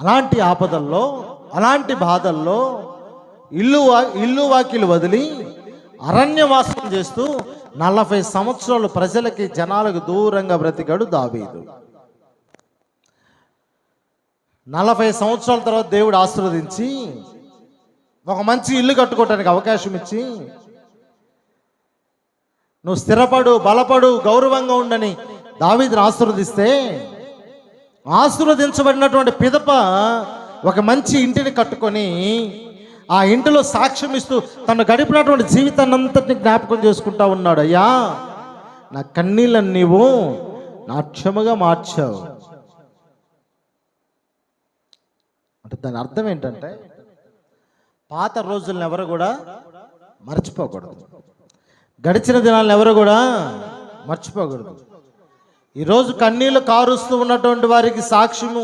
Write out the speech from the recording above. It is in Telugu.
అలాంటి ఆపదల్లో అలాంటి బాధల్లో ఇల్లు వా- ఇల్లు వాకిలు వదిలి అరణ్యవాసం చేస్తూ నలభై సంవత్సరాలు ప్రజలకి జనాలకు దూరంగా బ్రతికాడు దావీదు. నలభై సంవత్సరాల తర్వాత దేవుడు ఆశీర్వదించి ఒక మంచి ఇల్లు కట్టుకోవటానికి అవకాశం ఇచ్చి నువ్వు స్థిరపడు బలపడు గౌరవంగా ఉండని దావీదుని ఆశీర్వదిస్తే ఆశీర్వదించబడినటువంటి పిదప ఒక మంచి ఇంటిని కట్టుకొని ఆ ఇంటిలో సాక్ష్యం ఇస్తూ తను గడిపినటువంటి జీవితాన్ని అంతటిని జ్ఞాపకం చేసుకుంటా ఉన్నాడు. అయ్యా నా కన్నీళ్ళని నీవు నాట్యముగా మార్చావు. అంటే దాని అర్థం ఏంటంటే పాత రోజులను ఎవరు కూడా మర్చిపోకూడదు. గడిచిన దినాలను ఎవరు కూడా మర్చిపోకూడదు. ఈరోజు కన్నీళ్ళు కారుస్తూ ఉన్నటువంటి వారికి సాక్ష్యము.